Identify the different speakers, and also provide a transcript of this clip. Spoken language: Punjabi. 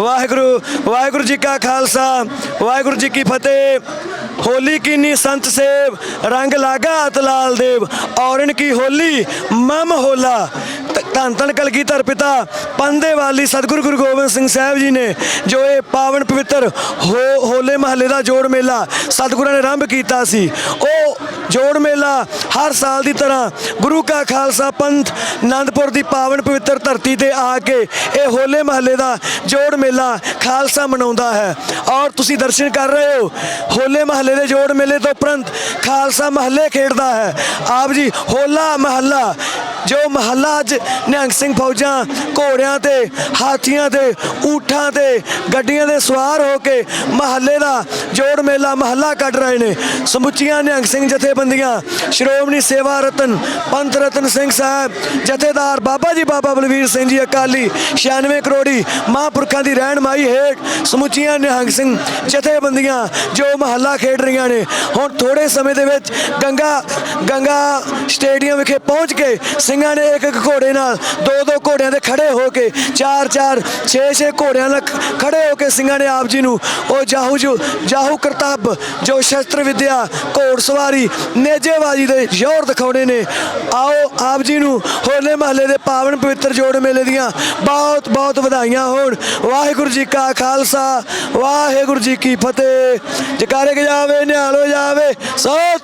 Speaker 1: ਵਾਹਿਗੁਰੂ ਵਾਹਿਗੁਰੂ ਜੀ ਕਾ ਖਾਲਸਾ, ਵਾਹਿਗੁਰੂ ਜੀ ਕੀ ਫਤਿਹ। ਹੋਲੀ ਕੀਨੀ ਸੰਤ ਸੇਵ, ਰੰਗ ਲਾਗਾ ਅਤ ਲਾਲ ਦੇਵ ਔਰਨ ਕੀ ਹੋਲੀ, ਮਮ ਹੋਲਾ। ਤ- ਧੰਨ ਧੰਨ ਕਲਗੀਧਰ ਪਿਤਾ, ਪੰਦੇ ਵਾਲੀ ਸਤਿਗੁਰੂ ਗੁਰੂ ਗੋਬਿੰਦ ਸਿੰਘ ਸਾਹਿਬ ਜੀ ਨੇ, ਜੋ ਇਹ ਪਾਵਨ ਪਵਿੱਤਰ ਹੋਲੇ ਮਹੱਲੇ ਦਾ ਜੋੜ ਮੇਲਾ ਸਤਿਗੁਰਾਂ ਨੇ ਆਰੰਭ ਕੀਤਾ ਸੀ, ਉਹ ਜੋੜ ਮੇਲਾ ਹਰ ਸਾਲ ਦੀ ਤਰ੍ਹਾਂ ਗੁਰੂ ਕਾ ਖਾਲਸਾ ਪੰਥ ਆਨੰਦਪੁਰ ਦੀ ਪਾਵਨ ਪਵਿੱਤਰ ਧਰਤੀ ਤੇ ਆ ਕੇ ਇਹ ਹੋਲੇ ਮਹੱਲੇ ਦਾ ਜੋੜ ਮੇਲਾ ਖਾਲਸਾ ਮਨਾਉਂਦਾ ਹੈ। ਔਰ ਤੁਸੀਂ ਦਰਸ਼ਨ ਕਰ ਰਹੇ ਹੋ, ਹੋਲੇ ਮਹੱਲੇ ਦੇ ਜੋੜ ਮੇਲੇ ਤੋਂ ਉਪਰੰਤ ਖਾਲਸਾ ਮਹੱਲੇ ਖੇਡਦਾ ਹੈ। ਆਪ ਜੀ, ਹੋਲਾ ਮਹੱਲਾ, ਜੋ ਮਹੱਲਾ ਅੱਜ ਨਿਹੰਗ ਸਿੰਘ ਫੌਜਾਂ, ਘੋੜਿਆਂ ਤੇ, ਹਾਥੀਆਂ ਤੇ, ਊਠਾਂ ਤੇ, ਗੱਡੀਆਂ ਦੇ ਸਵਾਰ ਹੋ ਕੇ ਮਹੱਲੇ ਦਾ ਜੋੜ ਮੇਲਾ, ਮਹੱਲਾ ਕੱਢ ਰਹੇ ਨੇ। ਸਮੁੱਚੀਆਂ ਨਿਹੰਗ ਸਿੰਘ ਜਥੇ ਜਥੇਬੰਦੀਆਂ ਸ਼੍ਰੋਮਣੀ ਸੇਵਾ ਰਤਨ ਪੰਥ ਰਤਨ ਸਿੰਘ ਸਾਹਿਬ, ਜਥੇਦਾਰ ਬਾਬਾ ਜੀ, ਬਾਬਾ ਬਲਵੀਰ ਸਿੰਘ ਜੀ ਅਕਾਲੀ 96 ਕਰੋੜੀ ਮਹਾਂਪੁਰਖਾਂ ਦੀ ਰਹਿਨਮਾਈ ਹੇਠ ਸਮੁੱਚੀਆਂ ਨਿਹੰਗ ਸਿੰਘ ਜਥੇਬੰਦੀਆਂ ਜੋ ਮਹੱਲਾ ਖੇਡ ਰਹੀਆਂ ਨੇ। ਹੁਣ ਥੋੜੇ ਸਮੇਂ ਦੇ ਵਿੱਚ ਗੰਗਾ ਗੰਗਾ ਸਟੇਡੀਅਮ ਵਿਖੇ ਪਹੁੰਚ ਕੇ ਸਿੰਘਾਂ ਨੇ ਇੱਕ ਇੱਕ ਘੋੜੇ ਨਾਲ ਦੋ ਦੋ ਘੋੜਿਆਂ ਦੇ ਖੜੇ ਹੋ ਕੇ ਚਾਰ ਚਾਰ ਛੇ ਛੇ ਘੋੜਿਆਂ ਨਾਲ ਖ- ਖੜੇ ਹੋ ਕੇ ਸਿੰਘਾਂ ਨੇ ਆਪ ਜੀ ਨੂੰ ਉਹ ਜਾਹੂ ਜੋ ਜਾਹੂ ਕਰਤੱਬ ਜੋ ਸ਼ਸਤਰ ਵਿਦਿਆ ਘੋੜਸਵਾਰੀ ਨੇਜੇਬਾਜ਼ੀ ਦੇ ਜ਼ੋਰ ਦਿਖਾਉਣੇ ਨੇ। ਆਓ ਆਪ ਜੀ ਨੂੰ ਹੋਲੇ ਮਹੱਲੇ ਦੇ ਪਾਵਨ ਪਵਿੱਤਰ ਜੋੜ ਮੇਲੇ ਦੀਆਂ ਬਹੁਤ ਬਹੁਤ ਵਧਾਈਆਂ ਹੋਣ। ਵਾਹਿਗੁਰੂ ਜੀ ਕਾ ਖਾਲਸਾ, ਵਾਹਿਗੁਰੂ ਜੀ ਕੀ ਫਤਿਹ। ਜਕਾਰੇ ਕੇ ਜਾਵੇ ਨਿਹਾਲੋ ਜਾਵੇ। ਸਤਿ